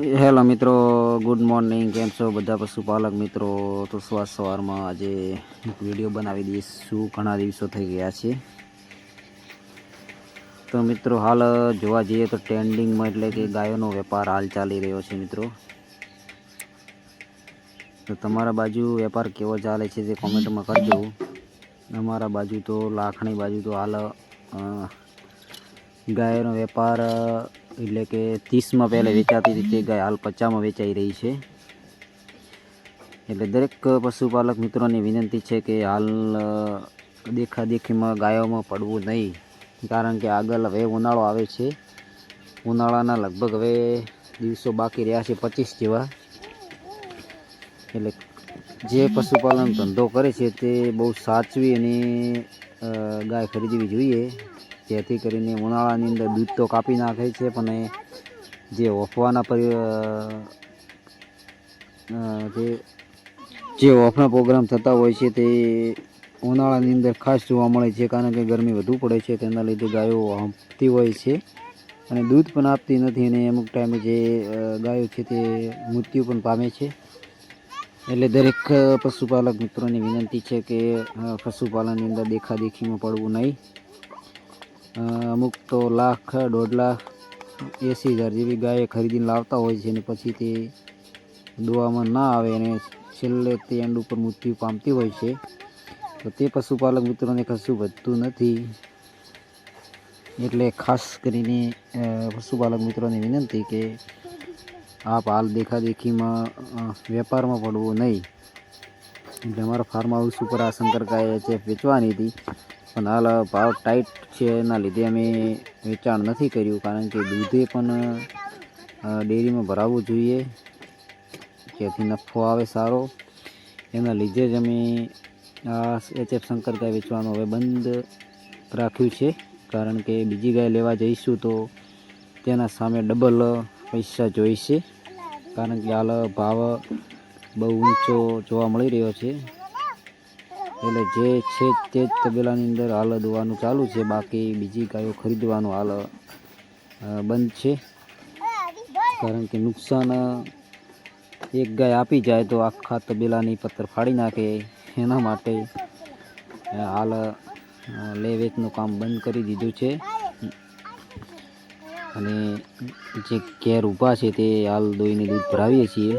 Hello મિત્રો. Good morning કેમ છો બધા પશુપાલક મિત્રો? તો સવાર સવારમાં આજે એક વીડિયો બનાવી દઈશું. ઘણા દિવસો થઈ ગયા છે. તો મિત્રો, હાલ જોવા જઈએ તો ટ્રેન્ડિંગમાં એટલે કે ગાયોનો વેપાર હાલ ચાલી રહ્યો છે, મિત્રો. તો તમારા બાજુ વેપાર કેવો ચાલે છે તે કોમેન્ટમાં કરજો. અમારા બાજુ તો લાખણી બાજુ તો હાલ ગાયોનો વેપાર એટલે કે ત્રીસમાં પહેલાં વેચાતી હતી તે ગાય હાલ પચાસમાં વેચાઈ રહી છે. એટલે દરેક પશુપાલક મિત્રોની વિનંતી છે કે હાલ દેખાદેખીમાં ગાયોમાં પડવું નહીં, કારણ કે આગળ હવે ઉનાળો આવે છે. ઉનાળાના લગભગ હવે દિવસો બાકી રહ્યા છે પચીસ જેવા. એટલે જે પશુપાલન ધંધો કરે છે તે બહુ સાચવી અને ગાય ખરીદવી જોઈએ. જેથી કરીને ઉનાળાની અંદર દૂધ તો કાપી નાખે છે, પણ જે ઓફવાના જે જે ઓફના પ્રોગ્રામ થતા હોય છે તે ઉનાળાની અંદર ખાસ જોવા મળે છે, કારણ કે ગરમી વધુ પડે છે, તેના લીધે ગાયો હંપતી હોય છે અને દૂધ પણ આપતી નથી અને અમુક ટાઈમે જે ગાયો છે તે મૃત્યુ પણ પામે છે. એટલે દરેક પશુપાલક મિત્રોની વિનંતી છે કે પશુપાલનની અંદર દેખાદેખીમાં પડવું નહીં. અમુક તો લાખ, દોઢ લાખ એંસી હજાર જેવી ગાય ખરીદીને લાવતા હોય છે અને પછી તે દોવામાં ના આવે અને છેલ્લે તે એન્ડ ઉપર મૃત્યુ પામતી હોય છે. તો તે પશુપાલક મિત્રોને કશું વધતું નથી. એટલે ખાસ કરીને પશુપાલક મિત્રોને વિનંતી કે આપ હાલ દેખાદેખીમાં વેપારમાં પડવું નહીં. એટલે અમારા ફાર્મ હાઉસ ઉપર આ શંકરકાય વેચવાની હતી. પણ હાલ ભાવ ટાઈટ છે, એના લીધે અમે વેચાણ નથી કર્યું, કારણ કે દૂધે પણ ડેરીમાં ભરાવવું જોઈએ. જેથી નફો આવે સારો. એના લીધે જ અમે આ એચએફ શંકર ગાય વેચવાનું હવે બંધ રાખ્યું છે. કારણ કે બીજી ગાય લેવા જઈશું તો તેના સામે ડબલ પૈસા જોઈશે. કારણ કે હાલ ભાવ બહુ ઊંચો જોવા મળી રહ્યો છે. એટલે જે છે તે જ તબેલાની અંદર હાલ દોવાનું ચાલુ છે. બાકી બીજી ગાયો ખરીદવાનું હાલ બંધ છે. કારણ કે નુકસાન એક ગાય આપી જાય તો આખા તબેલાની પથ્થર ફાડી નાખે. એના માટે હાલ લે વેચનું કામ બંધ કરી દીધું છે. અને જે ઘેર ઊભા છે તે હાલ દોઈને દૂધ ભરાવીએ છીએ.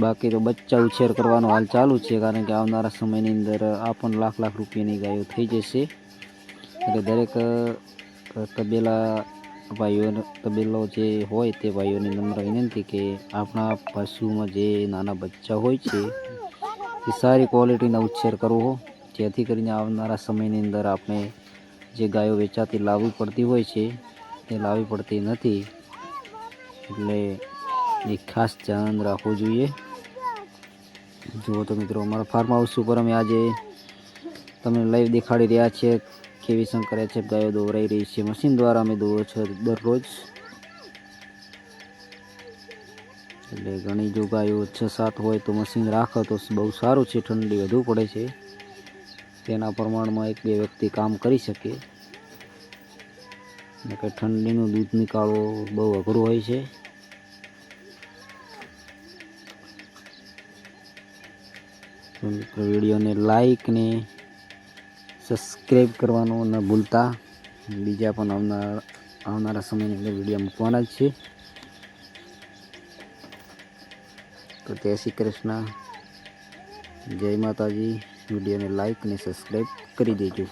બાકી તો બચ્ચા ઉછેર કરવાનો હાલ ચાલુ છે, કારણ કે આવનારા સમયની અંદર આ પણ લાખ લાખ રૂપિયાની ગાયો થઈ જશે. એટલે દરેક તબેલા ભાઈઓ, તબેલો જે હોય તે ભાઈઓને નમ્ર વિનંતી કે આપણા પશુમાં જે નાના બચ્ચા હોય છે, એ સારી ક્વોલિટીના ઉછેર કરવો જેથી કરીને આવનારા સમયની અંદર આપણે જે ગાયો વેચાતી લાવવી પડતી હોય છે, તે લાવવી પડતી નથી. એટલે એ ખાસ ધ્યાન રાખવું જોઈએ. જુઓ તો મિત્રો, અમારા ફાર્મ હાઉસ ઉપર અમે આજે તમને લાઈવ દેખાડી રહ્યા છીએ કેવી શંકર છે, ગાયો દોરાઈ રહી છે. મશીન દ્વારા અમે દોરો છો દરરોજ. એટલે ઘણી જો ગાયો છ સાત હોય તો મશીન રાખો તો બહુ સારું છે, ઠંડી વધુ પડે છે. તેના પ્રમાણમાં એક બે વ્યક્તિ કામ કરી શકે. કે ઠંડીનું દૂધ નીકાળવું બહુ અઘરું હોય છે. તો મિત્રો. વિડીયોને લાઈક ને સબસ્ક્રાઈબ કરવાનું ન ભૂલતા. બીજા પણ આવનાર, આવનારા સમયની અંદર વીડિયો મૂકવાના જ છે. તો જય શ્રી કૃષ્ણ. જય માતાજી. વિડીયોને લાઈક ને સબસ્ક્રાઈબ કરી દેજો.